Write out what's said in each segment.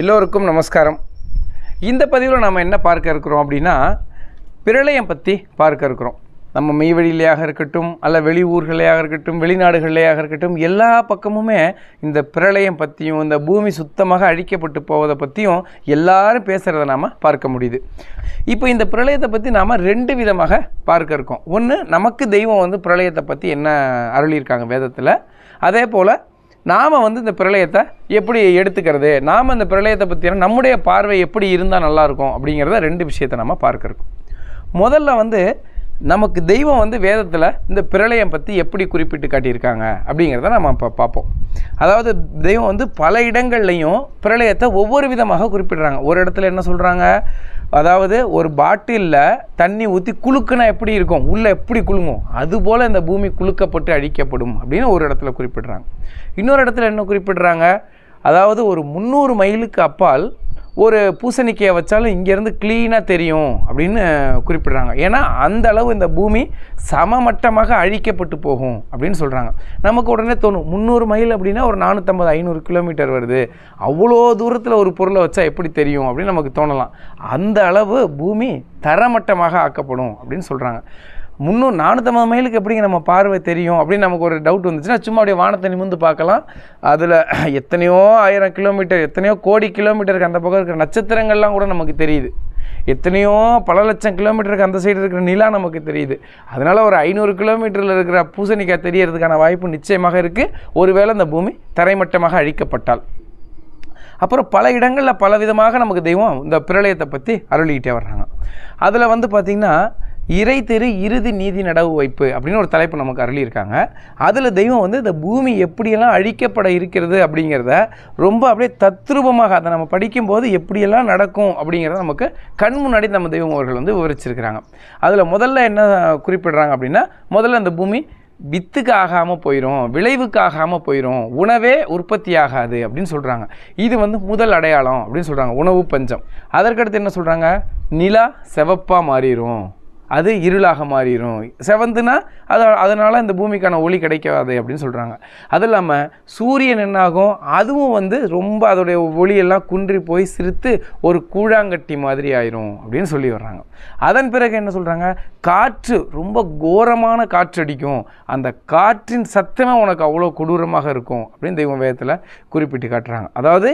எல்லோருக்கும் நமஸ்காரம். இந்த பதிவில் நாம் என்ன பார்க்க இருக்கிறோம் அப்படின்னா பிரளயம் பற்றி பார்க்க இருக்கிறோம். நம்ம மெய்வழியிலேயாக இருக்கட்டும் அல்ல வெளியூர்களையாக இருக்கட்டும் வெளிநாடுகள்லையாக இருக்கட்டும் எல்லா பக்கமுமே இந்த பிரளயம் பற்றியும் இந்த பூமி சுத்தமாக அழிக்கப்பட்டு போவதை பற்றியும் எல்லாரும் பேசுகிறத நாம் பார்க்க முடியுது. இப்போ இந்த பிரளயத்தை பற்றி நாம் ரெண்டு விதமாக பார்க்க இருக்கோம். ஒன்று நமக்கு தெய்வம் வந்து பிரளயத்தை பற்றி என்ன அருளியிருக்காங்க வேதத்தில்? அதே போல் நாம் வந்து இந்த பிரளயத்தை எப்படி எடுத்துக்கிறது? நாம் இந்த பிரளயத்தை பற்றியான நம்முடைய பார்வை எப்படி இருந்தால் நல்லாயிருக்கும் அப்படிங்கிறத ரெண்டு விஷயத்தை நம்ம பார்க்குறோம் முதல்ல வந்து நமக்கு தெய்வம் வந்து வேதத்தில் இந்த பிரளயம் பற்றி எப்படி குறிப்பிட்டு காட்டியிருக்காங்க அப்படிங்கிறத நம்ம இப்போ பார்ப்போம். அதாவது தெய்வம் வந்து பல இடங்கள்லையும் பிரளயத்தை ஒவ்வொரு விதமாக குறிப்பிடுறாங்க. ஒரு இடத்துல என்ன சொல்கிறாங்க அதாவது ஒரு பாட்டிலில் தண்ணி ஊற்றி குலுக்குனா எப்படி இருக்கும்? உள்ளே எப்படி குலுங்கும்? அதுபோல் இந்த பூமி குலுக்கப்பட்டு அழிக்கப்படும் அப்படின்னு ஒரு இடத்துல குறிப்பிடுறாங்க. இன்னொரு இடத்துல என்ன குறிப்பிடுறாங்க? அதாவது ஒரு முந்நூறு மைலுக்கு அப்பால் ஒரு பூசணிக்கையை வச்சாலும் இங்கேருந்து க்ளீனாக தெரியும் அப்படின்னு குறிப்பிடுறாங்க. ஏன்னா அந்த அளவு இந்த பூமி சமமட்டமாக அழிக்கப்பட்டு போகும் அப்படின்னு சொல்கிறாங்க நமக்கு உடனே தோணும் முந்நூறு மைல் அப்படின்னா ஒரு நானூற்றம்பது ஐநூறு கிலோமீட்டர் வருது. அவ்வளோ தூரத்தில் ஒரு பொருளை வச்சா எப்படி தெரியும் அப்படின்னு நமக்கு தோணலாம். அந்த அளவு பூமி தரமட்டமாக ஆக்கப்படும் அப்படின்னு சொல்கிறாங்க முந்நூறு நானூற்றம்பது மைலுக்கு எப்படிங்க நம்ம பார்வை தெரியும் அப்படின்னு நமக்கு ஒரு டவுட் வந்துச்சுன்னா சும்மா அப்படியே வானத்தை நிமிந்து பார்க்கலாம். அதில் எத்தனையோ ஆயிரம் கிலோமீட்டர் எத்தனையோ கோடி கிலோமீட்டருக்கு அந்த பக்கம் இருக்கிற நட்சத்திரங்கள்லாம் கூட நமக்கு தெரியுது. எத்தனையோ பல லட்சம் கிலோமீட்டருக்கு அந்த சைடு இருக்கிற நிலா நமக்கு தெரியுது. அதனால் ஒரு ஐநூறு கிலோமீட்டரில் இருக்கிற பூசணிக்காய் தெரியறதுக்கான வாய்ப்பு நிச்சயமாக இருக்குது ஒருவேளை இந்த பூமி தரைமட்டமாக அழிக்கப்பட்டால். அப்புறம் பல இடங்களில் பல விதமாக நமக்கு தெய்வம் இந்த பிரளயத்தை பற்றி அருளிக்கிட்டே வர்றாங்க. அதில் வந்து பார்த்திங்கன்னா இறை திரு இறுதி நீதி நடவு வைப்பு அப்படின்னு ஒரு தலைப்பு நமக்கு அருளியிருக்காங்க. அதில் தெய்வம் வந்து இந்த பூமி எப்படியெல்லாம் அழிக்கப்பட இருக்கிறது அப்படிங்கிறத ரொம்ப அப்படியே தத்ரூபமாக அதை நம்ம படிக்கும்போது எப்படியெல்லாம் நடக்கும் அப்படிங்கிறத நமக்கு கண் முன்னாடி நம்ம தெய்வம் அவர்கள் வந்து விவரிச்சிருக்கிறாங்க. அதில் முதல்ல என்ன குறிப்பிடுறாங்க அப்படின்னா முதல்ல இந்த பூமி வித்துக்கு ஆகாமல் போயிடும் விளைவுக்கு ஆகாமல் போயிடும் உணவே உற்பத்தி ஆகாது அப்படின்னு சொல்கிறாங்க இது வந்து முதல் அடையாளம் அப்படின்னு சொல்கிறாங்க உணவு பஞ்சம். அதற்கடுத்து என்ன சொல்கிறாங்க நிலா செவப்பாக மாறிடும் அது இருளாக மாறிடும் செவந்துனா அது அதனால் இந்த பூமிக்கான ஒளி கிடைக்காது அப்படின்னு சொல்கிறாங்க அது இல்லாமல் சூரியன் என்னாகும்? அதுவும் வந்து ரொம்ப அதோடைய ஒளியெல்லாம் குன்றி போய் சிரித்து ஒரு கூழாங்கட்டி மாதிரி ஆயிரும் அப்படின்னு சொல்லி வர்றாங்க. அதன் பிறகு என்ன சொல்கிறாங்க காற்று ரொம்ப கோரமான காற்று அடிக்கும். அந்த காற்றின் சத்தமே உனக்கு அவ்வளோ கொடூரமாக இருக்கும் அப்படின்னு தெய்வம் வேதத்தில் குறிப்பிட்டு காட்டுறாங்க. அதாவது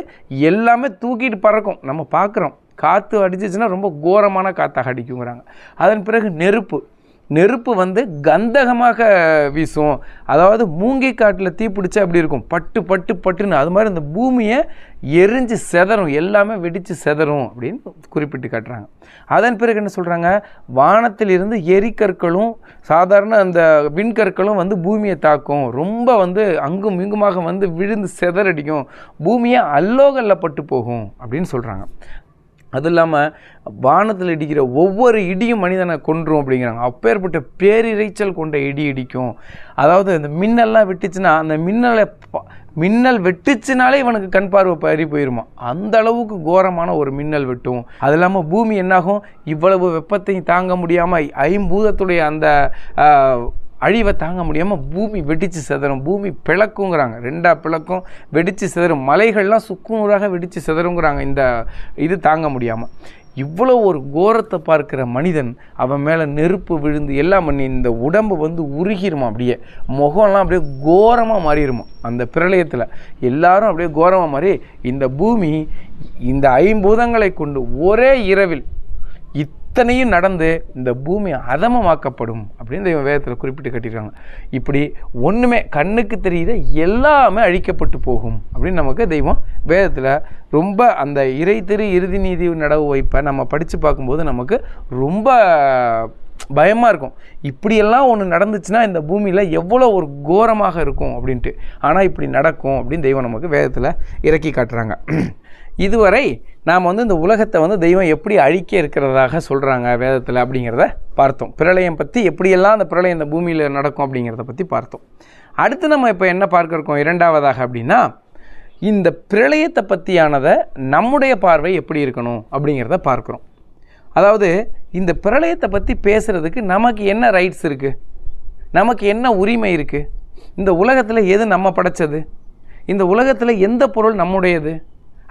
எல்லாமே தூக்கிட்டு பறக்கும். நம்ம பார்க்குறோம். காற்று அடிச்சிச்சுன்னா ரொம்ப கோரமான காற்றாக அடிக்குங்கிறாங்க. அதன் பிறகு நெருப்பு. நெருப்பு வந்து கந்தகமாக வீசும். அதாவது மூங்கி காட்டில் தீப்பிடிச்சா அப்படி இருக்கும்? பட்டு பட்டு பட்டுன்னு அது மாதிரி இந்த பூமியை எரிஞ்சு செதறும். எல்லாமே வெடித்து செதறும் அப்படின்னு குறிப்பிட்டு காட்டுறாங்க. அதன் பிறகு என்ன சொல்கிறாங்க வானத்திலிருந்து எரிக்கற்களும் சாதாரண அந்த விண்கற்களும் வந்து பூமியை தாக்கும். ரொம்ப வந்து அங்கும் இங்குமாக வந்து விழுந்து செதறடிக்கும். பூமியை அல்லோகல்ல பட்டு போகும் அப்படின்னு சொல்கிறாங்க அது இல்லாமல் வானத்தில் இடிக்கிற ஒவ்வொரு இடியும் மனிதனை கொன்றும் அப்படிங்கிறாங்க. அப்பேற்பட்ட பேரிரைச்சல் கொண்ட இடி இடிக்கும். அதாவது இந்த மின்னல்லாம் வெட்டுச்சுன்னா அந்த மின்னலை மின்னல் வெட்டுச்சுனாலே இவனுக்கு கண் பார்வை பறி போயிருமா? அந்த அளவுக்கு கோரமான ஒரு மின்னல் வெட்டும். அது இல்லாமல் பூமி என்னாகும்? இவ்வளவு வெப்பத்தையும் தாங்க முடியாமல் ஐம்பூதத்துடைய அந்த அழிவை தாங்க முடியாமல் பூமி வெடித்து சிதறும் பூமி பிளக்குங்கிறாங்க. ரெண்டாக பிளக்கும் வெடித்து சிதறும். மலைகள்லாம் சுக்குநூறாக வெடித்து சிதறுங்கிறாங்க. இந்த இது தாங்க முடியாமல் இவ்வளோ ஒரு கோரத்தை பார்க்குற மனிதன் அவன் மேலே நெருப்பு விழுந்து எல்லாம் பண்ணி இந்த உடம்பு வந்து உருகிருமா அப்படியே. முகம்லாம் அப்படியே கோரமாக மாறிடுமா அந்த பிரளயத்தில் எல்லாரும் அப்படியே கோரமாக மாறி இந்த பூமி இந்த ஐம்பூதங்களை கொண்டு ஒரே இரவில் இத்தனையும் நடந்து இந்த பூமி அதமமாக்கப்படும் அப்படின்னு இவன் வேதத்தில் குறிப்பிட்டு கட்டியிருக்காங்க. இப்படி ஒன்றுமே கண்ணுக்கு தெரிகிற எல்லாமே அழிக்கப்பட்டு போகும் அப்படின்னு நமக்கு தெய்வம் வேதத்தில் ரொம்ப அந்த இறை திரு இறுதி நீதி நடவு வைப்பை நம்ம படித்து பார்க்கும்போது நமக்கு ரொம்ப பயமாக இருக்கும். இப்படியெல்லாம் ஒன்று நடந்துச்சுன்னா இந்த பூமியில் எவ்வளோ ஒரு கோரமாக இருக்கும் அப்படின்ட்டு. ஆனால் இப்படி நடக்கும் அப்படின்னு தெய்வம் நமக்கு வேதத்தில் இறக்கி காட்டுறாங்க. இதுவரை நாம் வந்து இந்த உலகத்தை வந்து தெய்வம் எப்படி அழிக்க இருக்கிறதாக சொல்கிறாங்க வேதத்தில் அப்படிங்கிறத பார்த்தோம். பிரளயம் பற்றி எப்படியெல்லாம் அந்த பிரளயம் இந்த பூமியில் நடக்கும் அப்படிங்கிறத பற்றி பார்த்தோம். அடுத்து நம்ம இப்போ என்ன பார்க்க இருக்கோம்? இரண்டாவதாக அப்படின்னா இந்த பிரளயத்தை பற்றியானதை நம்முடைய பார்வை எப்படி இருக்கணும் அப்படிங்கிறத பார்க்குறோம். அதாவது இந்த பிரளயத்தை பற்றி பேசுகிறதுக்கு நமக்கு என்ன ரைட்ஸ் இருக்குது நமக்கு என்ன உரிமை இருக்குது இந்த உலகத்தில் எது நம்ம படைச்சது? இந்த உலகத்தில் எந்த பொருள் நம்முடையது?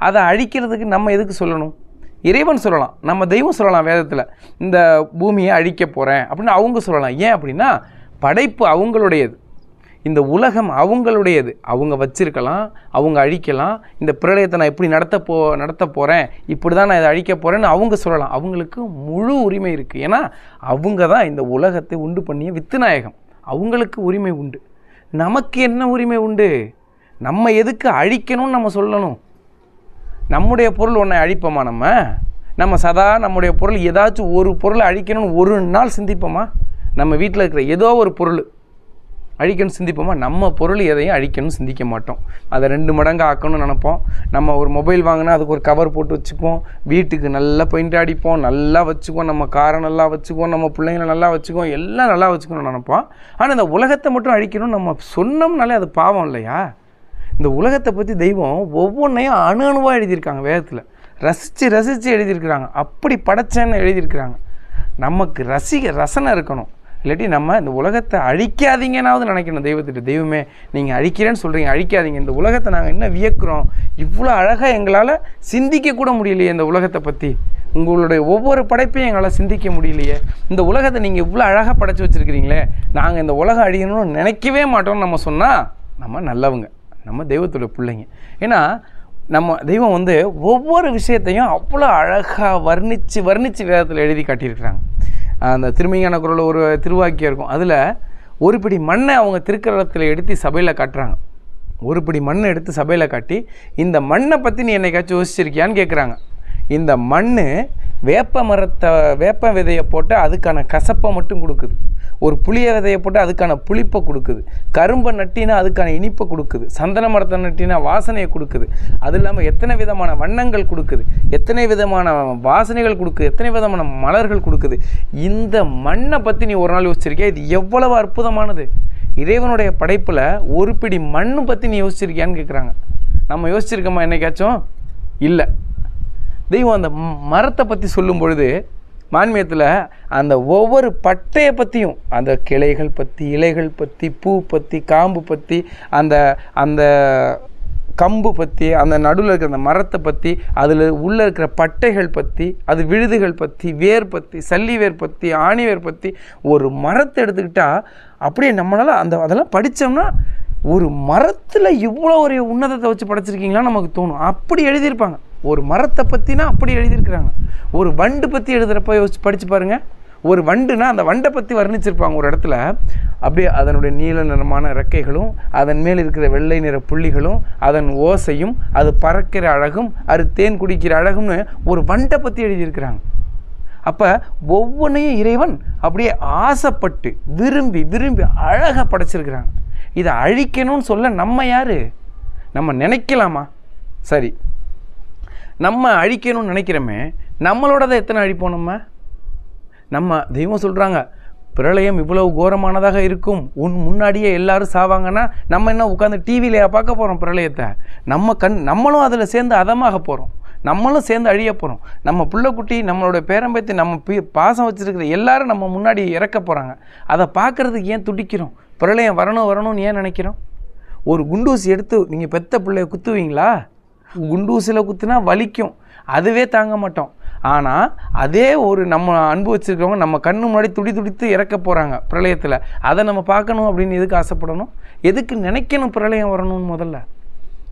அதை அழிக்கிறதுக்கு நம்ம எதுக்கு சொல்லணும்? இறைவன் சொல்லலாம். நம்ம தெய்வம் சொல்லலாம் வேதத்தில். இந்த பூமியை அழிக்க போகிறேன் அப்படின்னு அவங்க சொல்லலாம். ஏன் அப்படின்னா படைப்பு அவங்களுடையது. இந்த உலகம் அவங்களுடையது. அவங்க வச்சிருக்கலாம் அவங்க அழிக்கலாம். இந்த பிரளயத்தை நான் எப்படி நடத்த போ நடத்த போகிறேன் இப்படி தான் நான் இதை அழிக்க போகிறேன்னு அவங்க சொல்லலாம். அவங்களுக்கு முழு உரிமை இருக்குது ஏன்னா அவங்க தான் இந்த உலகத்தை உண்டு பண்ணிய வித்துநாயகம். அவங்களுக்கு உரிமை உண்டு. நமக்கு என்ன உரிமை உண்டு? நம்ம எதுக்கு அழிக்கணும்னு நம்ம சொல்லணும்? நம்முடைய பொருள் ஒன்றை அழிப்போமா நம்ம? நம்ம சதா நம்முடைய பொருள் ஏதாச்சும் ஒரு பொருளை அழிக்கணும்னு ஒரு நாள் சிந்திப்போமா? நம்ம வீட்டில் இருக்கிற ஏதோ ஒரு பொருள் அழிக்கணும் சிந்திப்போமா? நம்ம பொருள் எதையும் அழிக்கணும்னு சிந்திக்க மாட்டோம். அதை ரெண்டு மடங்கு ஆக்கணும்னு நினைப்போம். நம்ம ஒரு மொபைல் வாங்கினா அதுக்கு ஒரு கவர் போட்டு வச்சுக்குவோம். வீட்டுக்கு நல்லா பெயிண்ட் அடிப்போம் நல்லா வச்சுக்குவோம். நம்ம காரை நல்லா வச்சுக்குவோம் நம்ம பிள்ளைங்களை நல்லா வச்சுக்குவோம். எல்லாம் நல்லா வச்சுக்கணும்னு நினைப்போம். ஆனால் இந்த உலகத்தை மட்டும் அழிக்கணும்னு நம்ம சொன்னோம்னாலே அது பாவம் இல்லையா? இந்த உலகத்தை பற்றி தெய்வம் ஒவ்வொன்றையும் அணு அணுவாக எழுதியிருக்காங்க வேதத்தில். ரசித்து ரசித்து எழுதியிருக்கிறாங்க. அப்படி படைச்சேன்னு எழுதியிருக்கிறாங்க. நமக்கு ரசிக ரசனை இருக்கணும். இல்லாட்டி நம்ம இந்த உலகத்தை அழிக்காதீங்கனாவது நினைக்கணும் தெய்வத்திட்ட. தெய்வமே நீங்கள் அழிக்கிறேன்னு சொல்கிறீங்க அழிக்காதீங்க. இந்த உலகத்தை நாங்கள் என்ன வியக்கிறோம்? இவ்வளோ அழகாக எங்களால் சிந்திக்க கூட முடியலையே இந்த உலகத்தை பற்றி உங்களுடைய ஒவ்வொரு படைப்பையும் எங்களால் சிந்திக்க முடியலையே. இந்த உலகத்தை நீங்கள் இவ்வளோ அழகாக படைச்சி வச்சுருக்கிறீங்களே. நாங்கள் இந்த உலகம் அழியணும்னு நினைக்கவே மாட்டோம்னு நம்ம சொன்னால் நம்ம நல்லவங்க. நம்ம தெய்வத்தோட பிள்ளைங்க. ஏன்னா நம்ம தெய்வம் வந்து ஒவ்வொரு விஷயத்தையும் அவ்வளோ அழகாக வர்ணித்து வர்ணித்து வேதத்தில் எழுதி காட்டியிருக்கிறாங்க. அந்த திருமையான குரல் ஒரு திருவாக்கியம் இருக்கும். அதில் ஒரு பிடி மண்ணை அவங்க திருக்கரத்தில் எடுத்து சபையில் காட்டுறாங்க. ஒரு பிடி மண்ணை எடுத்து சபையில் காட்டி இந்த மண்ணை பற்றி நீ என்னைக்காச்சும் யோசிச்சிருக்கியான்னு கேட்குறாங்க இந்த மண் வேப்ப மரத்தை வேப்ப விதையை போட்டு அதுக்கான கசப்பை மட்டும் கொடுக்குது. ஒரு புளிய விதையை போட்டு அதுக்கான புளிப்பை கொடுக்குது. கரும்பை நட்டினா அதுக்கான இனிப்பை கொடுக்குது. சந்தன மரத்தை நட்டினா வாசனையை கொடுக்குது. அது இல்லாமல் எத்தனை விதமான வண்ணங்கள் கொடுக்குது. எத்தனை விதமான வாசனைகள் கொடுக்குது. எத்தனை விதமான மலர்கள் கொடுக்குது. இந்த மண்ணை பற்றி நீ ஒரு நாள் யோசிச்சிருக்கியா? இது எவ்வளவு அற்புதமானது. இறைவனுடைய படைப்பில் ஒரு பிடி மண்ணு பற்றி நீ யோசிச்சிருக்கியான்னு கேட்குறாங்க நம்ம யோசிச்சிருக்கோமா என்னைக்காச்சும்? இல்லை. தெய்வம் அந்த மரத்தை பற்றி சொல்லும் பொழுது மான்மியத்தில் அந்த ஒவ்வொரு பட்டையை பற்றியும் அந்த கிளைகள் பற்றி இலைகள் பற்றி பூ பற்றி காம்பு பற்றி அந்த அந்த கம்பு பற்றி அந்த நடுவில் இருக்கிற அந்த மரத்தை பற்றி அதில் உள்ளே இருக்கிற பட்டைகள் பற்றி அது விழுதுகள் பற்றி வேர் பற்றி சல்லி வேர் பற்றி ஆணி வேர் பற்றி ஒரு மரத்தை எடுத்துக்கிட்டால் அப்படியே நம்மளால் அந்த அதெல்லாம் படித்தோம்னா ஒரு மரத்தில் இவ்வளோ ஒரு உன்னதத்தை வச்சு படைச்சிருக்கீங்களா நமக்கு தோணும். அப்படி எழுதியிருப்பாங்க. ஒரு மரத்தை பற்றினா அப்படி எழுதியிருக்கிறாங்க. ஒரு வண்டு பற்றி எழுதுகிறப்ப யோசிச்சு படித்து பாருங்கள் ஒரு வண்டுனா அந்த வண்டை பற்றி வர்ணிச்சிருப்பாங்க ஒரு இடத்துல. அப்படியே அதனுடைய நீல நிறமான ரெக்கைகளும் அதன் மேல் இருக்கிற வெள்ளை நிற புள்ளிகளும் அதன் ஓசையும் அது பறக்கிற அழகும் அது தேன் குடிக்கிற அழகும்னு ஒரு வண்டை பற்றி எழுதியிருக்கிறாங்க. அப்போ ஒவ்வொன்றையும் இறைவன் அப்படியே ஆசைப்பட்டு விரும்பி விரும்பி அழகாக படைச்சிருக்கிறாங்க. இதை அழிக்கணும்னு சொல்ல நம்ம யார்? நம்ம நினைக்கலாமா? சரி. நம்ம அழிக்கணும்னு நினைக்கிறோமே நம்மளோடதை எத்தனை அழிப்போம் நம்ம? நம்ம தெய்வம் சொல்கிறாங்க பிரளயம் இவ்வளவு கோரமானதாக இருக்கும் உன் முன்னாடியே எல்லாரும் சாவாங்கன்னா நம்ம என்ன உட்காந்து டிவியிலையா பார்க்க போகிறோம் பிரளயத்தை? நம்ம கண் நம்மளும் அதில் சேர்ந்து அதமாக போகிறோம் நம்மளும் சேர்ந்து அழிய போகிறோம் நம்ம பிள்ளைக்குட்டி நம்மளோட பேரம்பத்தி நம்ம பி பாசம் வச்சுருக்கிற எல்லாரும் நம்ம முன்னாடி இறக்க போகிறாங்க அதை பார்க்குறதுக்கு ஏன் துடிக்கிறோம்? பிரளயம் வரணும் வரணும்னு ஏன் நினைக்கிறோம்? ஒரு குண்டூசி எடுத்து நீங்கள் பெத்த பிள்ளைய குத்துவீங்களா? குண்டூசியில் குத்துனா வலிக்கும். அதுவே தாங்க மாட்டோம். ஆனால் அதே ஒரு நம்ம அன்பு நம்ம கண்ணு முன்னாடி துடி துடித்து இறக்க போகிறாங்க பிரளயத்தில். அதை நம்ம பார்க்கணும் அப்படின்னு எதுக்கு ஆசைப்படணும்? எதுக்கு நினைக்கணும் பிரளயம் வரணும்னு முதல்ல?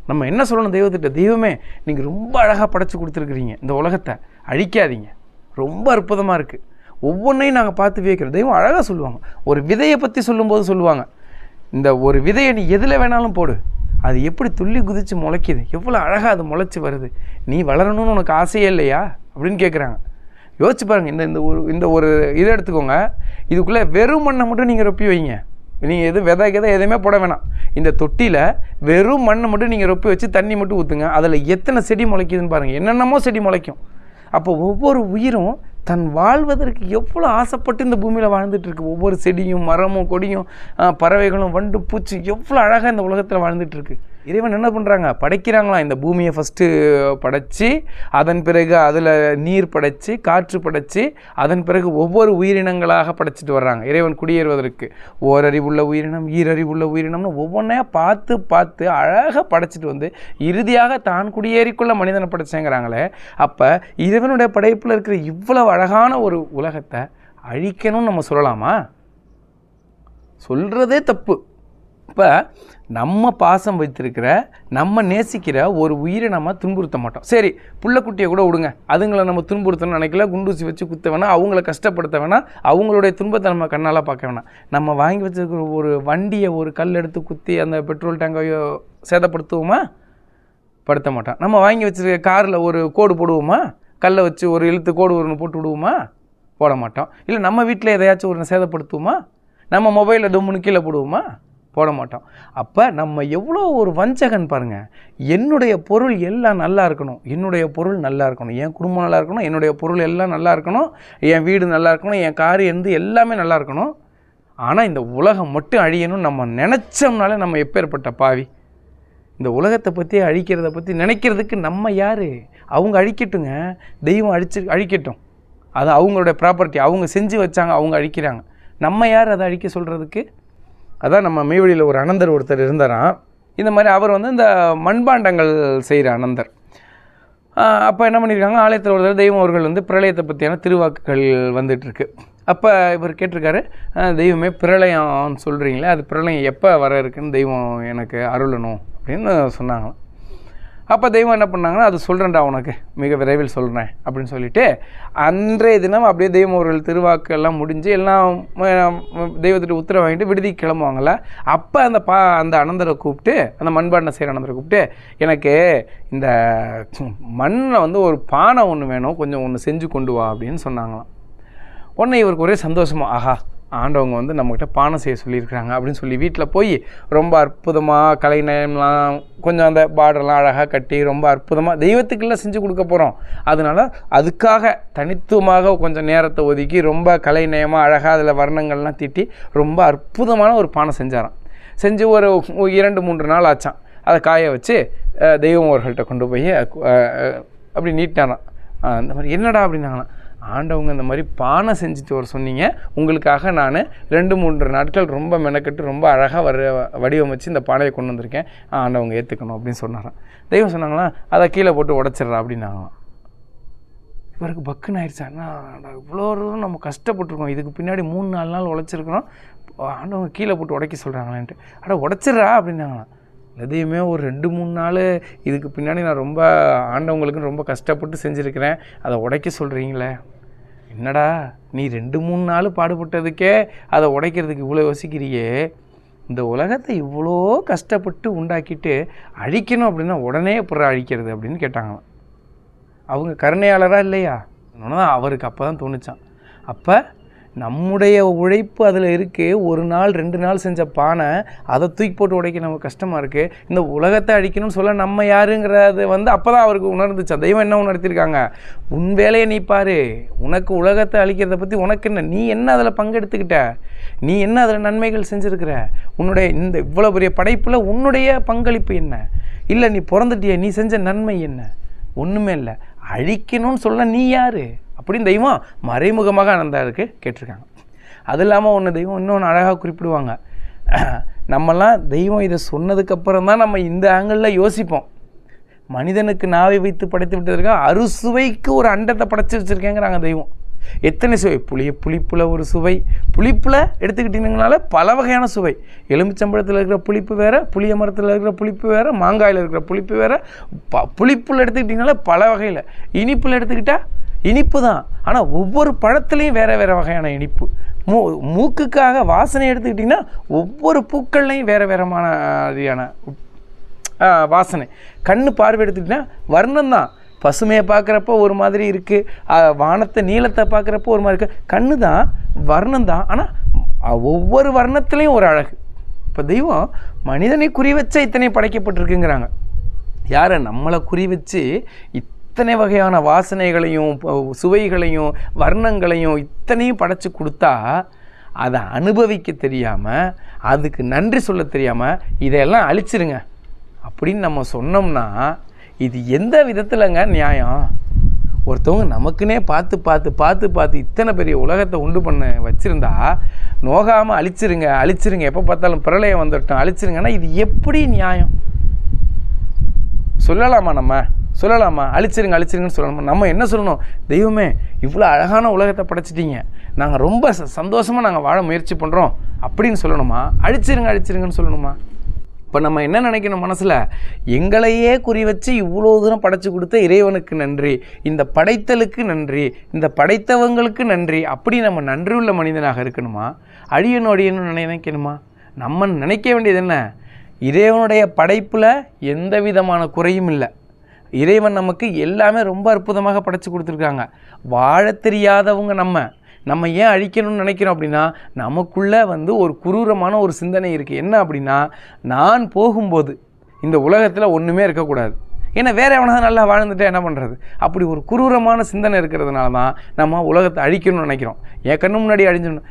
நம்ம என்ன சொல்லணும் தெய்வத்திட்ட? தெய்வமே நீங்கள் ரொம்ப அழகாக படைச்சி கொடுத்துருக்குறீங்க இந்த உலகத்தை. அழிக்காதீங்க. ரொம்ப அற்புதமாக இருக்குது ஒவ்வொன்றையும் நாங்கள் பார்த்து வியக்கிறோம். தெய்வம் அழகாக சொல்லுவாங்க. ஒரு விதையை பற்றி சொல்லும்போது சொல்லுவாங்க. இந்த ஒரு விதையை நீ எதில் வேணாலும் போடு. அது எப்படி துள்ளி குதித்து முளைக்குது? எவ்வளோ அழகாக அது முளைச்சி வருது. நீ வளரணும்னு உனக்கு ஆசையே இல்லையா? அப்படின்னு கேட்குறாங்க யோசிச்சு பாருங்கள் இந்த இந்த ஒரு இந்த ஒரு இதை எடுத்துக்கோங்க. இதுக்குள்ளே வெறும் மண்ணை மட்டும் நீங்கள் ரொப்பி வைங்க. நீங்கள் எதுவும் விதை கிதை எதுவுமே போட வேணாம். இந்த தொட்டியில் வெறும் மண்ணை மட்டும் நீங்கள் ரொப்பி வச்சு தண்ணி மட்டும் ஊற்றுங்க அதில் எத்தனை செடி முளைக்குதுன்னு பாருங்கள் என்னென்னமோ செடி முளைக்கும். அப்போ ஒவ்வொரு உயிரும் தன் வாழ்வதற்கு எவ்வளோ ஆசைப்பட்டு இந்த பூமியில் வாழ்ந்துட்டுருக்கு ஒவ்வொரு செடியும் மரமும் கொடியும் பறவைகளும் வண்டு பூச்சி எவ்வளோ அழகாக இந்த உலகத்தில் வாழ்ந்துட்டுருக்கு இறைவன் என்ன பண்ணுறாங்க படைக்கிறாங்களாம். இந்த பூமியை ஃபஸ்ட்டு படைச்சி அதன் பிறகு அதில் நீர் படைச்சி காற்று படைச்சி அதன் பிறகு ஒவ்வொரு உயிரினங்களாக படைச்சிட்டு வர்றாங்க. இறைவன் குடியேறுவதற்கு. ஓரறிவுள்ள உயிரினம் ஈரறிவுள்ள உயிரினம்னு ஒவ்வொன்றையாக பார்த்து பார்த்து அழகாக படைச்சிட்டு வந்து இறுதியாக தான் குடியேறிக்குள்ள மனிதனை படைச்சேங்கிறாங்களே. அப்போ இறைவனுடைய படைப்பில் இருக்கிற இவ்வளவு அழகான ஒரு உலகத்தை அழிக்கணும்னு நம்ம சொல்லலாமா? சொல்கிறதே தப்பு. இப்போ நம்ம பாசம் வைத்திருக்கிற நம்ம நேசிக்கிற ஒரு உயிரை நம்ம துன்புறுத்த மாட்டோம். சரி புள்ளக்குட்டியை கூட விடுங்க. அதுங்களை நம்ம துன்புறுத்தணும்னு நினைக்கல. குண்டூசி வச்சு குத்த வேணாம். அவங்கள கஷ்டப்படுத்த வேணாம். அவங்களுடைய துன்பத்தை நம்ம கண்ணால் பார்க்க வேணாம். நம்ம வாங்கி வச்சிருக்கிற ஒரு வண்டியை ஒரு கல் எடுத்து குத்தி அந்த பெட்ரோல் டேங்கையோ சேதப்படுத்துவோமா? படுத்த மாட்டோம். நம்ம வாங்கி வச்சிருக்க காரில் ஒரு கோடு போடுவோமா? கல்லை வச்சு ஒரு இழுத்து கோடு ஒன்று போட்டு விடுவோமா? போட மாட்டோம். இல்லை நம்ம வீட்டில் எதையாச்சும் ஒரு சேதப்படுத்துவோமா? நம்ம மொபைலில் டொம்முன்னு கீழே போடுவோமா? போட மாட்டோம் அப்போ நம்ம எவ்வளோ ஒரு வஞ்சகன் பாருங்கள் என்னுடைய பொருள் எல்லாம் நல்லா இருக்கணும். என்னுடைய பொருள் நல்லா இருக்கணும். என் குடும்பம் நல்லா இருக்கணும். என்னுடைய பொருள் எல்லாம் நல்லா இருக்கணும். என் வீடு நல்லா இருக்கணும். என் கார் எந்த எல்லாமே நல்லா இருக்கணும். ஆனால் இந்த உலகம் மட்டும் அழியணும்னு நம்ம நினச்சோம்னாலே நம்ம எப்பேற்பட்ட பாவி? இந்த உலகத்தை பற்றி அழிக்கிறத பற்றி நினைக்கிறதுக்கு நம்ம யார்? அவங்க அழிக்கட்டுங்க. தெய்வம் அழிச்சு அழிக்கட்டும். அது அவங்களுடைய ப்ராப்பர்ட்டி அவங்க செஞ்சு வச்சாங்க அவங்க அழிக்கிறாங்க. நம்ம யார் அதை அழிக்க சொல்கிறதுக்கு அதான் நம்ம மேவெளியில் ஒரு அனந்தர் ஒருத்தர் இருந்தாராம் இந்த மாதிரி அவர் வந்து இந்த மண்பாண்டங்கள் செய்கிற அனந்தர். அப்போ என்ன பண்ணியிருக்காங்க? ஆலயத்தில் ஒரு தடவை தெய்வம் அவர்கள் வந்து பிரளயத்தை பற்றியான திருவாக்குகள் வந்துட்டுருக்கு. அப்போ இவர் கேட்டிருக்காரு தெய்வமே பிரளயம்னு சொல்கிறீங்களே அது பிரளயம் எப்போ வர இருக்குன்னு தெய்வம் எனக்கு அருளணும் அப்படின்னு சொன்னாங்களாம். அப்போ தெய்வம் என்ன பண்ணாங்கன்னா அது சொல்கிறேன்டா உனக்கு மிக விரைவில் சொல்கிறேன் அப்படின்னு சொல்லிட்டு அன்றைய தினம் அப்படியே தெய்வம் அவர்கள் திருவாக்கு எல்லாம் முடிஞ்சு எல்லாம் அஹ், தெய்வத்திட்ட உத்தரவு வாங்கிட்டு விடுதிக்கு கிளம்புவாங்கள்ல அப்போ அந்த பா அந்த அனந்தரை கூப்பிட்டு அந்த மண்பாண்ட செய்கிற அனந்தரை கூப்பிட்டு எனக்கு இந்த மண்ணில் வந்து ஒரு பானை ஒன்று வேணும் கொஞ்சம் ஒன்று செஞ்சு கொண்டு வா அப்படின்னு சொன்னாங்களாம். உடனே இவருக்கு ஒரே சந்தோஷமா ஆஹா ஆண்டவங்க வந்து நம்மக்கிட்ட பானை செய்ய சொல்லியிருக்கிறாங்க அப்படின்னு சொல்லி வீட்டில் போய் ரொம்ப அற்புதமாக கலைநயம்லாம் கொஞ்சம் அந்த பார்டர்லாம் அழகாக கட்டி ரொம்ப அற்புதமாக தெய்வத்துக்கெல்லாம் செஞ்சு கொடுக்க போகிறோம். அதனால அதுக்காக தனித்துவமாக கொஞ்சம் நேரத்தை ஒதுக்கி ரொம்ப கலை நயமாக அழகாக அதில் வர்ணங்கள்லாம் தீட்டி ரொம்ப அற்புதமான ஒரு பானை செஞ்சாராம். செஞ்சு ஒரு இரண்டு மூன்று நாள் ஆச்சான் அதை காய வச்சு தெய்வம் அவர்கள்ட்ட கொண்டு போய் அப்படி நீட்டாராம் அந்த மாதிரி என்னடா அப்படின்னாங்களாம். ஆண்டவங்க இந்த மாதிரி பானை செஞ்சுட்டு வர சொன்னீங்க. உங்களுக்காக நான் ரெண்டு மூன்று நாட்கள் ரொம்ப மெனக்கெட்டு ரொம்ப அழகாக வர வடிவமைச்சு இந்த பானையை கொண்டு வந்திருக்கேன். ஆண்டவங்க ஏற்றுக்கணும் அப்படின்னு சொன்னாராம். தெய்வம் சொன்னாங்களா அதை கீழே போட்டு உடச்சிட்றா அப்படின்னாங்களாம். இவருக்கு பக்குன்னு ஆயிடுச்சா அண்ணா இவ்வளோ தூரம் நம்ம கஷ்டப்பட்டிருக்கோம். இதுக்கு பின்னாடி மூணு நாலு நாள் உழைச்சிருக்கிறோம் ஆண்டவங்க கீழே போட்டு உடைக்க சொல்கிறாங்களேன்ட்டு அட உடச்சிட்றா அப்படின்னாங்களாம். எதையுமே ஒரு ரெண்டு மூணு நாள் இதுக்கு பின்னாடி நான் ரொம்ப ஆண்டவங்களுக்கு ரொம்ப கஷ்டப்பட்டு செஞ்சுருக்கிறேன். அதை உடைக்க சொல்கிறீங்களே என்னடா நீ ரெண்டு மூணு நாள் பாடுபட்டதுக்கே அதை உடைக்கிறதுக்கு இவ்வளோ யோசிக்கிறியே? இந்த உலகத்தை இவ்வளோ கஷ்டப்பட்டு உண்டாக்கிட்டு அழிக்கணும் அப்படின்னா உடனே அப்புறம் அழிக்கிறது அப்படின்னு கேட்டாங்களாம். அவங்க கருணையாளராக இல்லையா? அதனால தான் அவருக்கு அப்போ தான் தோணுச்சான் அப்போ நம்முடைய உழைப்பு அதில் இருக்குது ஒரு நாள் ரெண்டு நாள் செஞ்ச பானை அதை தூக்கி போட்டு உடைக்க நமக்கு கஷ்டமாக இருக்குது இந்த உலகத்தை அழிக்கணும்னு சொல்ல நம்ம யாருங்கிறது வந்து அப்போ தான் அவருக்கு உணர்ந்துச்சு. தெய்வம் என்ன உணர்த்திருக்காங்க? உன் வேலையை நீ பாரு. உனக்கு உலகத்தை அழிக்கிறத பற்றி உனக்கு என்ன? நீ என்ன அதில் பங்கெடுத்துக்கிட்ட? நீ என்ன அதில் நன்மைகள் செஞ்சுருக்கிற? உன்னுடைய இந்த இவ்வளோ பெரிய படைப்பில் உன்னுடைய பங்களிப்பு என்ன? இல்லை நீ பிறந்துட்டிய. நீ செஞ்ச நன்மை என்ன? ஒன்றுமே இல்லை. அழிக்கணும்னு சொல்ல நீ யார்? அப்படின்னு தெய்வம் மறைமுகமாக ஆனந்தாருக்கு கேட்டிருக்காங்க. அது இல்லாமல் ஒன்று தெய்வம் இன்னொன்று அழகாக குறிப்பிடுவாங்க. நம்மலாம் தெய்வம் இதை சொன்னதுக்கப்புறம் தான் நம்ம இந்த ஆங்கிளில் யோசிப்போம். மனிதனுக்கு நாவை வைத்து படைத்து விட்டதற்காக அறுசுவைக்கு ஒரு அண்டத்தை படைச்சி வச்சுருக்கேங்கிறாங்க தெய்வம். எத்தனை சுவை? புளிய புளிப்பில் ஒரு சுவை. புளிப்பில் எடுத்துக்கிட்டீங்கனால பல வகையான சுவை. எலுமிச்சம்பழத்தில் இருக்கிற புளிப்பு வேறு புளிய மரத்தில் இருக்கிற புளிப்பு வேறு மாங்காயில் இருக்கிற புளிப்பு வேறு. ப புளிப்பில் எடுத்துக்கிட்டிங்கனால பல வகையில். இனிப்பில் எடுத்துக்கிட்டால் இனிப்பு தான். ஆனால் ஒவ்வொரு பழத்துலேயும் வேறு வேறு வகையான இனிப்பு. மூ மூக்குக்காக வாசனை எடுத்துக்கிட்டிங்கன்னா ஒவ்வொரு பூக்கள்லையும் வேறு வேறமான மாதிரியான வாசனை. கண் பார்வை எடுத்துக்கிட்டிங்கன்னா வர்ணம் தான். பசுமையை பார்க்குறப்ப ஒரு மாதிரி இருக்குது வானத்தை நீளத்தை பார்க்குறப்ப ஒரு மாதிரி இருக்குது கண்ணு தான் வர்ணம் தான் ஆனால் ஒவ்வொரு வர்ணத்துலேயும் ஒரு அழகு. இப்போ தெய்வம் மனிதனை குறி வச்ச இத்தனை படைக்கப்பட்டிருக்குங்கிறாங்க. யாரை? நம்மளை குறி வச்சு இத்தனை வகையான வாசனைகளையும் சுவைகளையும் வர்ணங்களையும் இத்தனையும் படைச்சி கொடுத்தா அதை அனுபவிக்க தெரியாமல் அதுக்கு நன்றி சொல்ல தெரியாமல் இதையெல்லாம் அழிச்சிருங்க. அப்படின்னு நம்ம சொன்னோம்னா இது எந்த விதத்துலங்க நியாயம்? ஒருத்தவங்க நமக்குன்னே பார்த்து பார்த்து பார்த்து பார்த்து இத்தனை பெரிய உலகத்தை உண்டு பண்ண வச்சுருந்தா நோகாமல் அழிச்சிருங்க அழிச்சிருங்க. எப்போ பார்த்தாலும் பிரளயம் வந்துட்டோம் அழிச்சிருங்கன்னா இது எப்படி நியாயம்? சொல்லலாமா நம்ம? சொல்லலாமா? அழிச்சிருங்க அழிச்சிருங்கன்னு சொல்லலாமா நம்ம என்ன சொல்லணும்? தெய்வமே இவ்வளோ அழகான உலகத்தை படைச்சிட்டிங்க. நாங்கள் ரொம்ப ச- நாங்கள் வாழ முயற்சி பண்ணுறோம் அப்படின்னு சொல்லணுமா? அழிச்சிருங்க அழிச்சிருங்கன்னு சொல்லணுமா? இப்போ நம்ம என்ன நினைக்கணும் மனசில்? எங்களையே குறி வச்சு இவ்வளோ தூரம் படைச்சு கொடுத்த இறைவனுக்கு நன்றி இந்த படைத்தலுக்கு நன்றி இந்த படைத்தவங்களுக்கு நன்றி அப்படி நம்ம நன்றி உள்ள மனிதனாக இருக்கணுமா? அழியணும் அழியணும்னு நினைக்கணுமா? நம்ம நினைக்க வேண்டியது என்ன? இறைவனுடைய படைப்பில் எந்த விதமான குறையும் இல்லை. இறைவன் நமக்கு எல்லாமே ரொம்ப அற்புதமாக படைச்சு கொடுத்துருக்காங்க. வாழ தெரியாதவங்க நம்ம. நம்ம ஏன் அழிக்கணும்னு நினைக்கிறோம் அப்படின்னா நமக்குள்ளே வந்து ஒரு குரூரமான ஒரு சிந்தனை இருக்குது என்ன அப்படின்னா நான் போகும்போது இந்த உலகத்தில் ஒன்றுமே இருக்கக்கூடாது. ஏன்னா வேறு எவனாவது நல்லா வாழ்ந்துட்டு என்ன பண்ணுறது அப்படி ஒரு குரூரமான சிந்தனை இருக்கிறதுனால தான் நம்ம உலகத்தை அழிக்கணும்னு நினைக்கிறோம். என் கண்ணு முன்னாடி அழிஞ்சிடணும்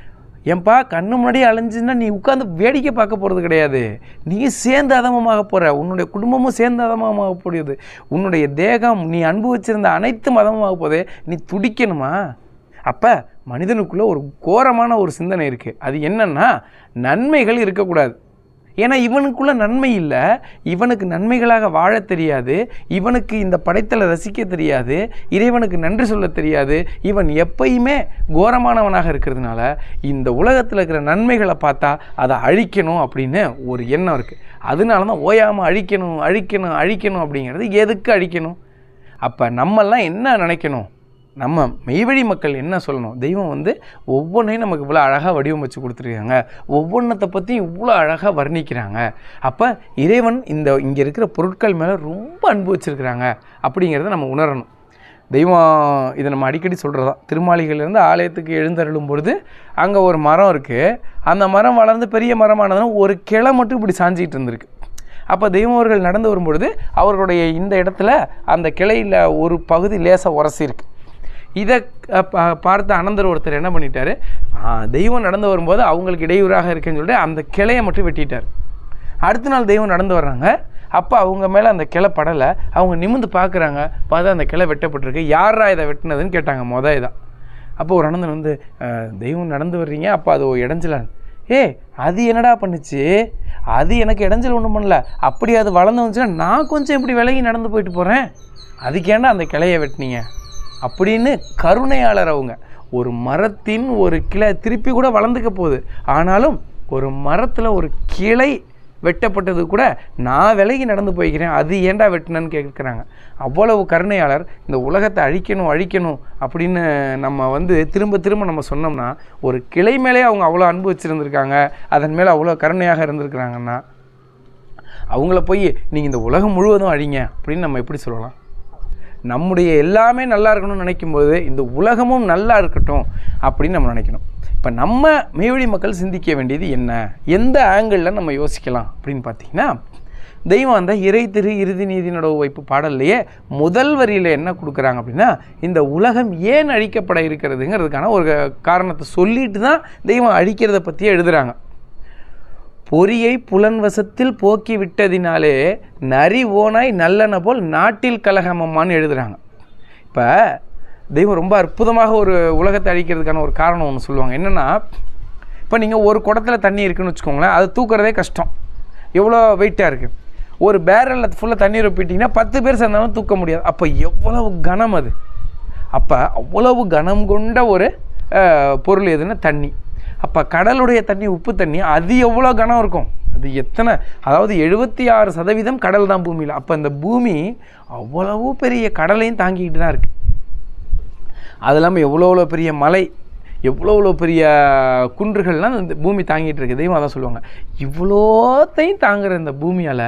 ஏன்பா கண்ணு முன்னாடி அழிஞ்சுன்னா நீ உட்காந்து வேடிக்கை பார்க்க போகிறது கிடையாது. நீ சேர்ந்து அதமமாக போகிற உன்னுடைய குடும்பமும் சேர்ந்து அதமமாக போடுது உன்னுடைய தேகம் நீ அனுபவிச்சிருந்த அனைத்து மதமுமாக போதே நீ துடிக்கணுமா? அப்போ மனிதனுக்குள்ளே ஒரு கோரமான ஒரு சிந்தனை இருக்குது அது என்னன்னா நன்மைகள் இருக்கக்கூடாது. ஏன்னா இவனுக்குள்ள நன்மை இல்லை. இவனுக்கு நன்மைகளாக வாழத் தெரியாது. இவனுக்கு இந்த படைத்தலை ரசிக்க தெரியாது. இறைவனுக்கு நன்றி சொல்ல தெரியாது. இவன் எப்பயுமே கோரமானவனாக இருக்கிறதுனால இந்த உலகத்தில் இருக்கிற நன்மைகளை பார்த்தா அதை அழிக்கணும் அப்படின்னு ஒரு எண்ணம் இருக்குது அதனால தான் ஓயாமல் அழிக்கணும் அழிக்கணும் அழிக்கணும் அப்படிங்கிறது எதுக்கு அழிக்கணும்? அப்போ நம்மெல்லாம் என்ன நினைக்கணும்? நம்ம மெய்வழி மக்கள் என்ன சொல்லணும்? தெய்வம் வந்து ஒவ்வொன்றையும் நமக்கு இவ்வளோ அழகாக வடிவமைச்சு கொடுத்துருக்காங்க. ஒவ்வொன்றத்தை பற்றியும் இவ்வளோ அழகாக வர்ணிக்கிறாங்க. அப்போ இறைவன் இந்த இங்கே இருக்கிற பொருட்கள் மேலே ரொம்ப அன்பு வச்சுருக்கிறாங்க. அப்படிங்கிறத நம்ம உணரணும். தெய்வம் இதை நம்ம அடிக்கடி சொல்கிறது தான் திருமாளிகள்லேருந்து ஆலயத்துக்கு எழுந்தருளும் பொழுது அங்கே ஒரு மரம் இருக்குது அந்த மரம் வளர்ந்து பெரிய மரமானதுன்னா ஒரு கிளை மட்டும் இப்படி சாஞ்சிக்கிட்டு இருந்திருக்கு. அப்போ தெய்வம் அவர்கள் நடந்து வரும்பொழுது அவர்களுடைய இந்த இடத்துல அந்த கிளையில் ஒரு பகுதி லேசாக உரசிருக்கு இதை பார்த்த அனந்தர் ஒருத்தர் என்ன பண்ணிட்டாரு? தெய்வம் நடந்து வரும்போது அவங்களுக்கு இடையூறாக இருக்குன்னு சொல்லிட்டு அந்த கிளையை மட்டும் வெட்டிட்டார். அடுத்த நாள் தெய்வம் நடந்து வர்றாங்க. அப்போ அவங்க மேலே அந்த கிளை படலை. அவங்க நிமிந்து பார்க்குறாங்க பார்த்தா அந்த கிளை வெட்டப்பட்டிருக்கு. யாரா இதை வெட்டினதுன்னு கேட்டாங்க. மொதல் இதான் அப்போ ஒரு அனந்தன் வந்து தெய்வம் நடந்து வர்றீங்க. அப்போ அது இடைஞ்சலான். ஏ அது என்னடா பண்ணுச்சு? அது எனக்கு இடைஞ்சல் ஒன்றும் பண்ணல. அப்படி அது வளர்ந்து வந்துச்சுன்னா நான் கொஞ்சம் இப்படி விலகி நடந்து போயிட்டு போகிறேன் அதுக்கேண்டா அந்த கிளையை வெட்டினீங்க? அப்படின்னு கருணையாளர் அவங்க. ஒரு மரத்தின் ஒரு கிளை திருப்பி கூட வளர்ந்துக்க போகுது. ஆனாலும் ஒரு மரத்தில் ஒரு கிளை வெட்டப்பட்டது கூட நான் விலகி நடந்து போய்க்கிறேன் அது ஏன்டா வெட்டினன்னு கேட்குறாங்க அவ்வளவு கருணையாளர் இந்த உலகத்தை அழிக்கணும் அழிக்கணும் அப்படின்னு நம்ம வந்து திரும்ப திரும்ப நம்ம சொன்னோம்னா ஒரு கிளை மேலே அவங்க அவ்வளோ அன்பு வச்சுருந்துருக்காங்க அதன் மேலே அவ்வளோ கருணையாக இருந்திருக்கிறாங்கன்னா அவங்கள போய் நீங்கள் இந்த உலகம் முழுவதும் அழிங்க அப்படின்னு நம்ம எப்படி சொல்லலாம்? நம்முடைய எல்லாமே நல்லா இருக்கணும்னு நினைக்கும்போது இந்த உலகமும் நல்லா இருக்கட்டும் அப்படின்னு நம்ம நினைக்கணும். இப்போ நம்ம மேவழி மக்கள் சிந்திக்க வேண்டியது என்ன? எந்த ஆங்கிளில் நம்ம யோசிக்கலாம் அப்படின்னு பார்த்தீங்கன்னா தெய்வம் அந்த இறை திரு இறுதி நீதினோட வைப்பு பாடல்லையே முதல் வரியில் என்ன கொடுக்குறாங்க அப்படின்னா இந்த உலகம் ஏன் அழிக்கப்பட இருக்கிறதுங்கிறதுக்கான ஒரு காரணத்தை சொல்லிட்டு தான் தெய்வம் அழிக்கிறத பற்றியே எழுதுகிறாங்க பொறியை புலன்வசத்தில் போக்கி விட்டதினாலே நரி ஓனாய் நல்லன போல் நாட்டில் கலகமம்மான்னு எழுதுகிறாங்க இப்போ தெய்வம் ரொம்ப அற்புதமாக ஒரு உலகத்தை அழிக்கிறதுக்கான ஒரு காரணம் ஒன்று சொல்லுவாங்க. என்னென்னா இப்போ நீங்கள் ஒரு குடத்தில் தண்ணி இருக்குன்னு வச்சுக்கோங்களேன் அது தூக்குறதே கஷ்டம். எவ்வளோ வெயிட்டாக இருக்குது ஒரு பேரலில் ஃபுல்லாக தண்ணி ரொப்பிட்டிங்கன்னா பத்து பேர் சேர்ந்தாலும் தூக்க முடியாது. அப்போ எவ்வளவு கனம் அது? அப்போ அவ்வளவு கனம் கொண்ட ஒரு பொருள் எதுன்னா தண்ணி. அப்போ கடலுடைய தண்ணி உப்பு தண்ணி அது எவ்வளோ கனம் இருக்கும்? அது எத்தனை? அதாவது எழுபத்தி ஆறு சதவீதம் கடல் தான் பூமியில். அப்போ இந்த பூமி அவ்வளவு பெரிய கடலையும் தாங்கிக்கிட்டு தான் இருக்குது அது இல்லாமல் எவ்வளோ எவ்வளோ பெரிய மலை எவ்வளோ எவ்வளோ பெரிய குன்றுகள்லாம் இந்த பூமி தாங்கிட்டு இருக்கு. தெய்வம் அதான் சொல்லுவாங்க. இவ்வளோத்தையும் தாங்குற இந்த பூமியால்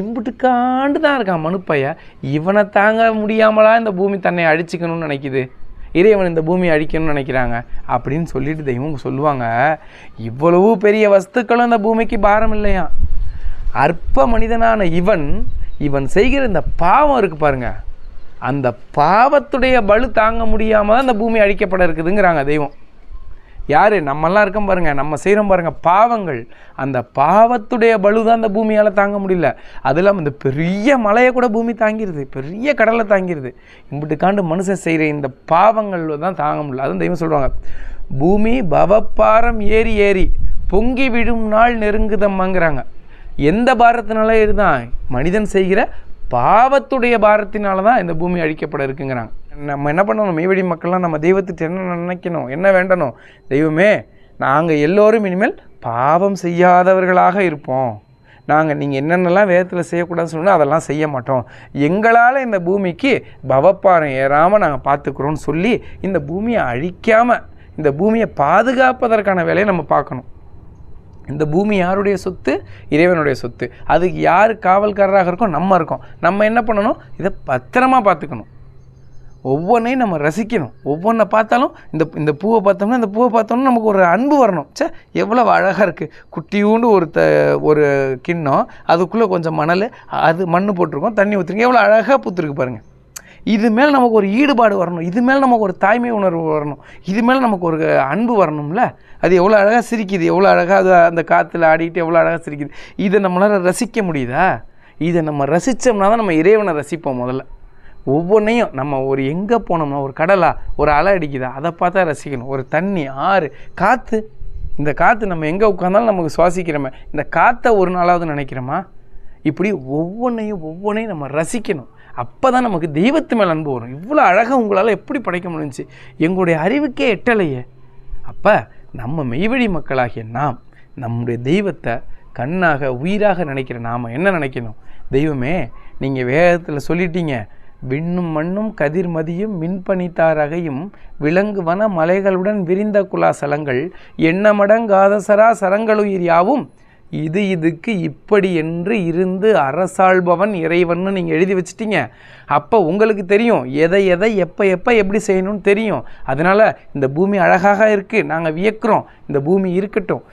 இம்புட்டுக்காண்டு தான் இருக்கான் மனுப்பைய. இவனை தாங்க முடியாமலா இந்த பூமி தன்னை அழிச்சிக்கணும்னு நினைக்கிது? இறைவன் இந்த பூமியை அழிக்கணும்னு நினைக்கிறாங்க அப்படின்னு சொல்லிட்டு தெய்வம் சொல்லுவாங்க இவ்வளவு பெரிய வஸ்துக்களும் இந்த பூமிக்கு பாரம் இல்லையா? அற்ப மனிதனான இவன் இவன் செய்கிற இந்த பாவம் இருக்குது பாருங்க. அந்த பாவத்துடைய பலு தாங்க முடியாமல் தான் இந்த பூமி அழிக்கப்பட இருக்குதுங்கிறாங்க தெய்வம். யார்? நம்மெல்லாம் இருக்கோம் பாருங்கள் நம்ம செய்கிறோம் பாருங்கள் பாவங்கள். அந்த பாவத்துடைய பலு தான் அந்த பூமியால் தாங்க முடியல. அது இல்லாமல் இந்த பெரிய மலையை கூட பூமி தாங்கிருது. பெரிய கடலை தாங்கிடுது இம்பிட்டுக்காண்டு மனுஷன் செய்கிற இந்த பாவங்கள் தான் தாங்க முடியல. அதுவும் தெய்வம் சொல்லுவாங்க. பூமி பவப்பாரம் ஏறி ஏறி பொங்கி விடும் நாள் நெருங்குதம்மாங்கிறாங்க. எந்த பாரத்தினால இதுதான் மனிதன் செய்கிற பாவத்துடைய பாரத்தினால தான் இந்த பூமி அழிக்கப்பட இருக்குங்கிறாங்க. நம்ம என்ன பண்ணணும்? மெய்வழி மக்கள்லாம் நம்ம தெய்வத்துக்கு என்ன நினைக்கணும்? என்ன வேண்டணும்? தெய்வமே நாங்கள் எல்லோரும் இனிமேல் பாவம் செய்யாதவர்களாக இருப்போம். நாங்கள் நீங்கள் என்னென்னலாம் வேதத்தில் செய்யக்கூடாதுன்னு சொன்னால் அதெல்லாம் செய்ய மாட்டோம். எங்களால் இந்த பூமிக்கு பவப்பாரம் ஏறாமல் நாங்கள் பார்த்துக்குறோன்னு சொல்லி இந்த பூமியை அழிக்காமல் இந்த பூமியை பாதுகாப்பதற்கான வேலையை நம்ம பார்க்கணும். இந்த பூமி யாருடைய சொத்து? இறைவனுடைய சொத்து. அதுக்கு யார் காவல்காரராக இருக்கோ நம்ம இருக்கோம். நம்ம என்ன பண்ணணும்? இதை பத்திரமா பார்த்துக்கணும். ஒவ்வொன்றையும் நம்ம ரசிக்கணும். ஒவ்வொன்றை பார்த்தாலும் இந்த இந்த பூவை பார்த்தோம்னா இந்த பூவை பார்த்தோம்னா நமக்கு ஒரு அன்பு வரணும். ச்சே எவ்வளோ அழகாக இருக்குது குட்டியூண்டு ஒரு த ஒரு கிண்ணம் அதுக்குள்ளே கொஞ்சம் மணல் அது மண் போட்டிருக்கோம் தண்ணி ஊற்றுருங்க எவ்வளோ அழகாக பூத்துருக்கு பாருங்கள் இது மேலே நமக்கு ஒரு ஈடுபாடு வரணும். இது மேலே நமக்கு ஒரு தாய்மை உணர்வு வரணும். இது மேலே நமக்கு ஒரு அன்பு வரணும்ல? அது எவ்வளோ அழகாக சிரிக்குது எவ்வளோ அழகாக அது அந்த காற்றுல ஆடிக்கிட்டு எவ்வளோ அழகாக சிரிக்குது. இதை நம்மளால் ரசிக்க முடியுதா? இதை நம்ம ரசித்தோம்னா தான் நம்ம இறைவனை ரசிப்போம் முதல்ல. ஒவ்வொன்றையும் நம்ம ஒரு எங்கே போனோம்னா ஒரு கடலா ஒரு அலை அடிக்குதா? அதை பார்த்தா ரசிக்கணும். ஒரு தண்ணி ஆறு காற்று இந்த காற்று நம்ம எங்கே உட்காந்தாலும் நமக்கு சுவாசிக்கிறோமே. இந்த காற்றை ஒரு நாளாவது நினைக்கிறோமா? இப்படி ஒவ்வொன்றையும் ஒவ்வொன்றையும் நம்ம ரசிக்கணும். அப்போ தான் நமக்கு தெய்வத்து மேல் அன்பு வரும். இவ்வளோ அழகாக உங்களால் எப்படி படைக்க முடிஞ்சுச்சு? எங்களுடைய அறிவுக்கே எட்டலையே. அப்போ நம்ம மெய்வழி மக்களாகிய நாம் நம்முடைய தெய்வத்தை கண்ணாக உயிராக நினைக்கிற நாம் என்ன நினைக்கணும்? தெய்வமே நீங்கள் வேதத்தில் சொல்லிட்டீங்க. விண்ணும் மண்ணும் கதிர்மதியும் மின்பனித்தாரகையும் விலங்குவன மலைகளுடன் விரிந்த குலாசலங்கள் எண்ணமடங்காத சரா சரங்களுயிர் யாவும் இது இதுக்கு இப்படி என்று இருந்து அரசாள்பவன் இறைவன்னு நீங்கள் எழுதி வச்சிட்டீங்க. அப்போ உங்களுக்கு தெரியும் எதை எதை எப்போ எப்போ எப்படி செய்யணும்னு தெரியும். அதனால் இந்த பூமி அழகாக இருக்குது நாங்கள் வியக்கிறோம். இந்த பூமி இருக்கட்டும்.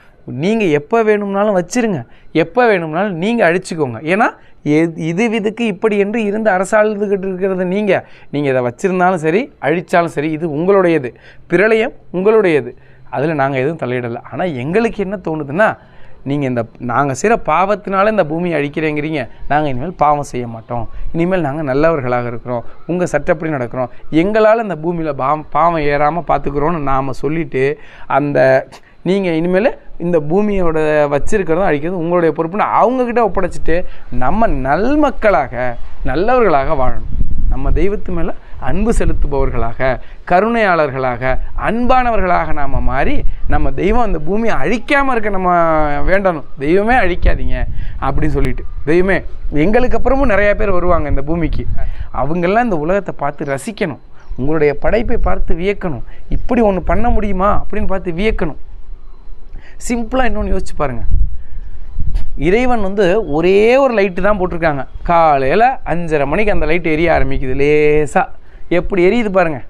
நீங்கள் எப்போ வேணும்னாலும் வச்சிருங்க. எப்போ வேணும்னாலும் நீங்கள் அழிச்சிக்கோங்க. ஏன்னா எது இது இதுக்கு இப்படி என்று இருந்து அரசாழ்ந்துக்கிட்டு இருக்கிறது நீங்கள் நீங்கள் இதை வச்சுருந்தாலும் சரி அழித்தாலும் சரி இது உங்களுடையது. பிரளயம் உங்களுடையது. அதில் நாங்கள் எதுவும் தலையிடலை. ஆனால் எங்களுக்கு என்ன தோணுதுன்னா நீங்கள் இந்த நாங்கள் செய்கிற பாவத்தினால இந்த பூமியை அழிக்கிறேங்கிறீங்க. நாங்கள் இனிமேல் பாவம் செய்ய மாட்டோம். இனிமேல் நாங்கள் நல்லவர்களாக இருக்கிறோம். உங்கள் சட்டப்படி நடக்கிறோம். எங்களால் இந்த பூமியில் பாவம் பாவம் ஏறாமல் பார்த்துக்குறோன்னு நாம் சொல்லிவிட்டு அந்த நீங்கள் இனிமேல் இந்த பூமியோட வச்சிருக்கிறதும் அழிக்கிறது உங்களுடைய பொறுப்புன்னு அவங்கக்கிட்ட ஒப்படைச்சிட்டு நம்ம நல்மக்களாக நல்லவர்களாக வாழணும். நம்ம தெய்வத்து மேலே அன்பு செலுத்துபவர்களாக கருணையாளர்களாக அன்பானவர்களாக நாம் மாறி நம்ம தெய்வம் அந்த பூமியை அழிக்காமல் இருக்க நம்ம வேண்டணும். தெய்வமே அழிக்காதீங்க அப்படின்னு சொல்லிட்டு. தெய்வமே எங்களுக்கு அப்புறமும் நிறையா பேர் வருவாங்க இந்த பூமிக்கு. அவங்கெல்லாம் இந்த உலகத்தை பார்த்து ரசிக்கணும். உங்களுடைய படைப்பை பார்த்து வியக்கணும். இப்படி ஒன்று பண்ண முடியுமா அப்படின்னு பார்த்து வியக்கணும். சிம்பிளாக இன்னொன்று யோசிச்சு பாருங்கள் இறைவன் வந்து ஒரே ஒரு லைட்டு தான் போட்டிருக்காங்க. காலையில் அஞ்சரை மணிக்கு அந்த லைட் எரிய ஆரம்பிக்குது லேசாக எப்படி எரியுது பாருங்கள்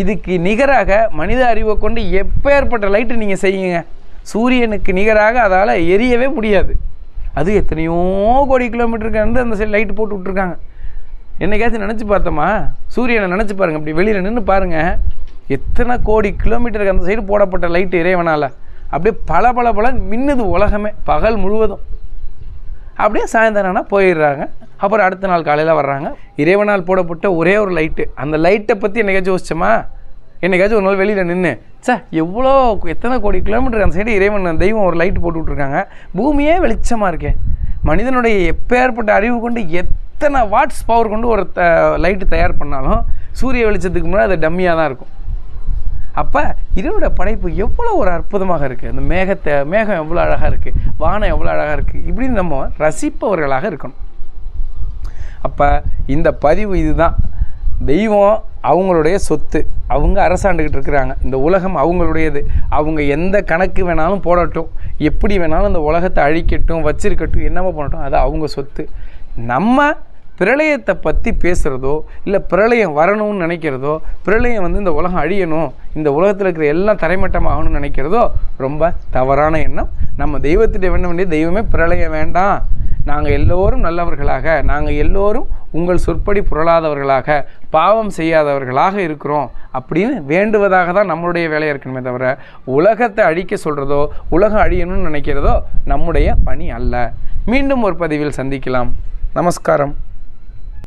இதுக்கு நிகராக மனித அறிவை கொண்டு எப்பேற்பட்ட லைட்டு நீங்கள் செய்யுங்க? சூரியனுக்கு நிகராக அதால் எரியவே முடியாது. அது எத்தனையோ கோடி கிலோமீட்டருக்கு வந்து அந்த சைடு லைட்டு போட்டு விட்ருக்காங்க என்னைக்காச்சும் நினச்சி பார்த்தோமா? சூரியனை நினச்சி பாருங்கள் அப்படி வெளியில் நின்று பாருங்கள் எத்தனை கோடி கிலோமீட்டருக்கு அந்த சைடு போடப்பட்ட லைட்டு இறைவனால். அப்படியே பல பல பல மின்னுது உலகமே பகல் முழுவதும். அப்படியே சாயந்தரம்னா ஆனால் போயிடுறாங்க. அப்புறம் அடுத்த நாள் காலையில் வர்றாங்க. இறைவனால் போடப்பட்ட ஒரே ஒரு லைட்டு அந்த லைட்டை பற்றி என்னைக்காச்சும் யோசிச்சோமா? என்னைக்காச்சும் ஒரு நாள் வெளியில் நின்று சே எவ்வளோ எத்தனை கோடி கிலோமீட்டர் அந்த சைடு இறைவன் தெய்வம் ஒரு லைட்டு போட்டு விட்ருக்காங்க பூமியே வெளிச்சமாக இருக்கே. மனிதனுடைய எப்பேற்பட்ட அறிவு கொண்டு எத்தனை வாட்ஸ் பவர் கொண்டு ஒரு த லைட்டு தயார் பண்ணாலும் சூரிய வெளிச்சத்துக்கு முன்னாடி அது டம்மியாக தான் இருக்கும். அப்போ இறைவனோட படைப்பு எவ்வளோ ஒரு அற்புதமாக இருக்குது அந்த மேகத்தை மேகம் எவ்வளோ அழகாக இருக்குது வானம் எவ்வளோ அழகாக இருக்குது இப்படின்னு நம்ம ரசிப்பவர்களாக இருக்கணும். அப்போ இந்த பதிவு இதுதான். தெய்வம் அவங்களுடைய சொத்து. அவங்க அரசாண்டுக்கிட்டு இருக்கிறாங்க. இந்த உலகம் அவங்களுடையது. அவங்க எந்த கணக்கு வேணாலும் போடட்டும். எப்படி வேணாலும் இந்த உலகத்தை அழிக்கட்டும் வச்சிருக்கட்டும் என்னவோ பண்ணட்டும் அது அவங்க சொத்து. நம்ம பிரளயத்தை பற்றி பேசுகிறதோ இல்லை பிரளயம் வரணும்னு நினைக்கிறதோ பிரளயம் வந்து இந்த உலகம் அழியணும் இந்த உலகத்தில் இருக்கிற எல்லாம் தரைமட்டமாகணும்னு நினைக்கிறதோ ரொம்ப தவறான எண்ணம். நம்ம தெய்வத்திட்ட வேண்ட வேண்டிய தெய்வமே பிரளயம் வேண்டாம். நாங்கள் எல்லோரும் நல்லவர்களாக நாங்கள் எல்லோரும் உங்கள் சொற்படி புரளாதவர்களாக பாவம் செய்யாதவர்களாக இருக்கிறோம் அப்படின்னு வேண்டுவதாக தான் நம்மளுடைய வேலையாக இருக்கணுமே தவிர உலகத்தை அழிக்க சொல்கிறதோ உலகம் அழியணும்னு நினைக்கிறதோ நம்முடைய பணி அல்ல. மீண்டும் ஒரு பதிவில் சந்திக்கலாம். நமஸ்காரம்.